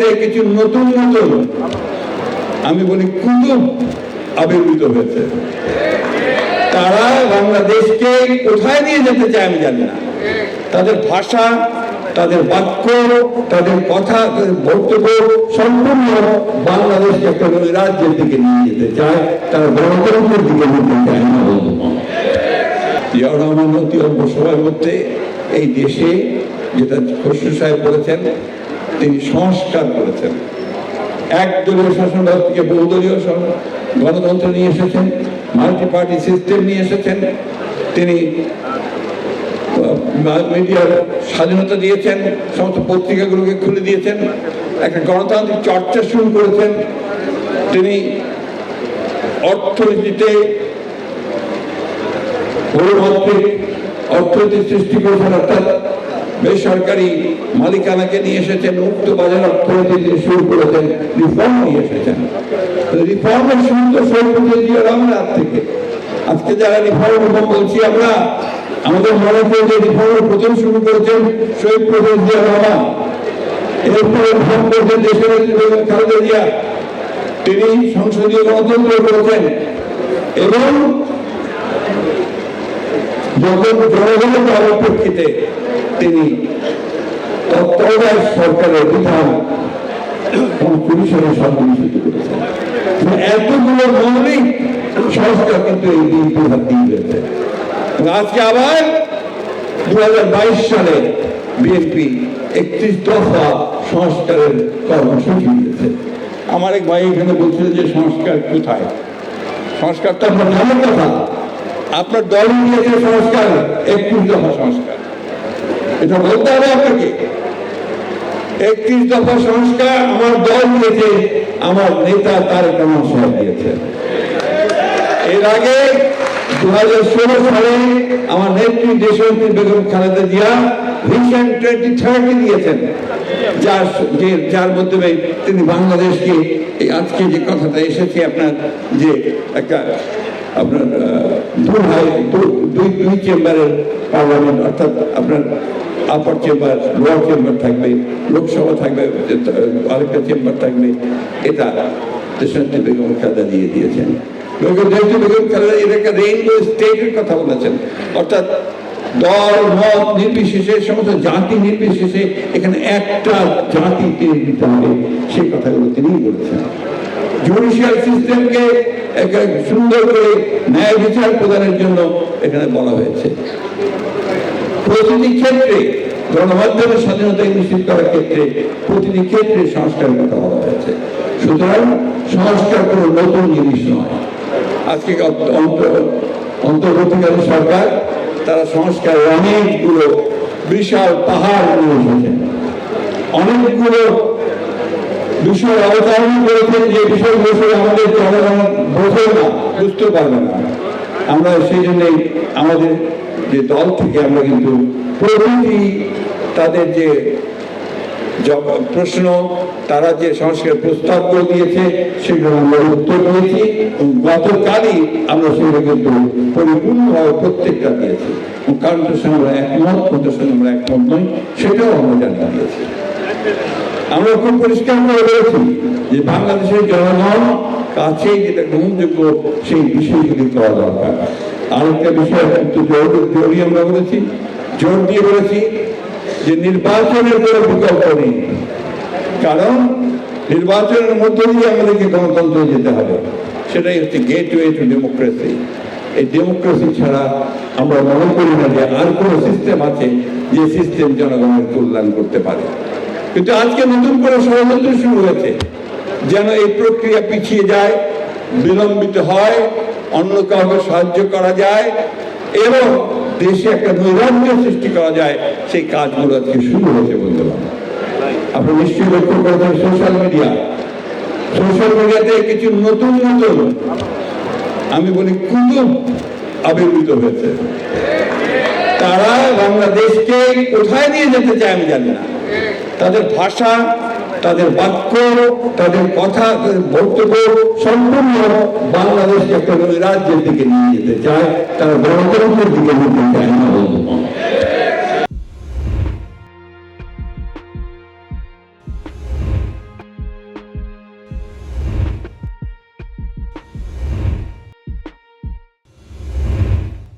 মিডিয়াতে কিছু নতুন নতুন। আমি বলি কুতুব আবির্ভূত হয়েছে। তারা বাংলাদেশকে কোথায় নিয়ে যেতে চায় আমি জানি না। তাদের ভাষা, তাদের বাক্য, তাদের কথা, তাদের বক্তব্য সম্পূর্ণ বাংলাদেশকে একটা রাজ্যের দিকে নিয়ে যেতে চায়। তারা গণতন্ত্রের দিকে নিতে চায় না। জিয়া রহমান মধ্যে এই দেশে যেটা খসরু সাহেব বলেছেন তিনি সংস্কার করেছেন। একদলীয় শাসন থেকে বহুদলীয় শাসন- গণতন্ত্র নিয়ে এসেছেন মাল্টি পার্টি সিস্টেম নিয়ে এসেছেন। তিনি মিডিয়ার স্বাধীনতা দিয়েছেন, সমস্ত পত্রিকাগুলোকে খুলে দিয়েছেন, একটা গণতান্ত্রিক চর্চা শুরু করেছেন। তিনি অর্থনীতিতে বহুমাত্রিক অর্থনীতি সৃষ্টি করেছেন, অর্থাৎ বেসরকারি মালিকানাকে নিয়ে এসেছেন মুক্ত বাজার অর্থনীতি দিয়ে শুরু করেছেন রিফর্ম নিয়ে এসেছেন। রিফর্মের শুরু তো সৈয়দপুর জিয়া থেকে, আজকে যারা রিফর্ম বলছি আমরা, আমাদের মনে করে যে রিফর্মের প্রথম শুরু করেছেন শহীদ প্রফেসর জিয়া রহমান। এরপরে রিফর্ম করেছেন দেশের খালেদা জিয়া। তিনি সংসদীয় গণতন্ত্র করেছেন এবং যখন জনগণের পরিপ্রেক্ষিতে তিনি তত্ত্বাবধায়ক সরকারের বিধান কমিশনের সন্নিবেশিত করেছেন। এতগুলো মৌলিক সংস্কার কিন্তু এই বিএনপি হাত দিয়ে এবং আজকে আবার দু সালে বিএনপি একত্রিশ দফা সংস্কারের কর্মসূচি দিয়েছে। আমার এক ভাই এখানে বলছিল যে সংস্কার কোথায়? সংস্কার তো আপনার নামের কথা। আপনার দল নিয়েছে সংস্কার, একত্রিশ দফা সংস্কার। এটা বলতে হবে আপনাকে। একত্রিশ দফা সংস্কার আমার দল দিয়েছে, আমার নেতা তারেক রহমান সাহেব দিয়েছে। এর আগে দু হাজার ষোলো সালে আমার নেত্রী দেশনেত্রী Begum Khaleda Zia vision twenty thirty দিয়েছেন। যার যে, যার মাধ্যমে তিনি বাংলাদেশকে আজকে যে কথাটা এসেছে আপনার যে একটা, আপনার দুই দুই চেম্বারের পার্লামেন্ট, অর্থাৎ আপনার আপার চেম্বার, লোয়ার চেম্বার থাকবে, লোকসভা থাকবে, আরেকটা চেম্বার থাকবে। এটা দেশনেত্রী বেগম খালেদা দিয়ে দিয়েছেন। জাতি নির্বিশেষে এখানে একটা জাতি তিনি বলেছেন। জুডিশিয়াল সুন্দর করে ন্যায় বিচার প্রদানের জন্য এখানে বলা হয়েছে। প্রতিটি ক্ষেত্রে, গণমাধ্যমের স্বাধীনতা নিশ্চিত করার ক্ষেত্রে প্রতিটি ক্ষেত্রে সংস্কারের কথা হয়েছে। সুতরাং সংস্কার কোনো নতুন জিনিস নয়। আজকে অন্ত- অন্ত- অন্তর্বর্তীকালীন সরকার, তারা সংস্কারের অনেকগুলো বিশাল পাহাড় নিয়ে এসেছেন অনেকগুলো বিষয় অবতারণ করেছেন যে বিষয় বিষয়ে আমাদের জনগণ বোঝে না বুঝতে পারবে না। আমরা সেই জন্যই আমাদের যে দল থেকে আমরা কিন্তু প্রতিটি তাদের যে প্রশ্ন, তারা যে সংস্কার প্রস্তাব করে দিয়েছে, সেগুলো আমরা উত্তর দিয়েছি গতকালই আমরা সেগুলো কিন্তু পরিপূর্ণভাবে প্রত্যেকটা দিয়েছি। কারণটার সঙ্গে আমরা একমত কোনটার সঙ্গে আমরা একমত নই, সেটাও আমরা জানিয়ে দিয়েছি। আমরা খুব পরিষ্কার করে বলেছি যে বাংলাদেশের জনগণ কাছে যেটা গ্রহণযোগ্য, সেই বিষয়গুলি করা দরকার। আরেকটা বিষয় একটু জোর জোরই আমরা বলেছি, জোর দিয়ে বলেছি যে নির্বাচনের কোনো বিকল্প নেই। কারণ নির্বাচনের মধ্য দিয়ে আমাদেরকে গণতন্ত্রে যেতে হবে। সেটাই হচ্ছে গেটওয়ে টু ডেমোক্রেসি এই ডেমোক্রেসি ছাড়া আমরা মনে করি না যে আর কোনো সিস্টেম আছে যে সিস্টেম জনগণের কল্যাণ করতে পারে। কিন্তু আজকে নতুন করে ষড়যন্ত্র শুরু হয়েছে। যেন এই প্রক্রিয়া পিছিয়ে যায়, বিলম্বিত হয় অন্য কাউকে সাহায্য করা যায় এবং দেশে একটা নৈরাজ্য সৃষ্টি করা যায়, সেই কাজগুলো আজকে শুরু হয়েছে বন্ধুরা। আপনি নিশ্চয়ই লক্ষ্য করেছেন সোশ্যাল মিডিয়া। সোশ্যাল মিডিয়াতে কিছু নতুন নতুন, আমি বলি কুতুব আবির্ভূত হয়েছে। তারা বাংলাদেশকে কোথায় নিয়ে যেতে চায় আমি জানি না। তাদের ভাষা তাদের বাক্য, তাদের কথা বক্তব্য সম্পূর্ণ বাংলাদেশকে একটা রাজ্যের দিকে নিয়ে যেতে চায়। তারা গণতন্ত্রের দিকে নিতে চায়। না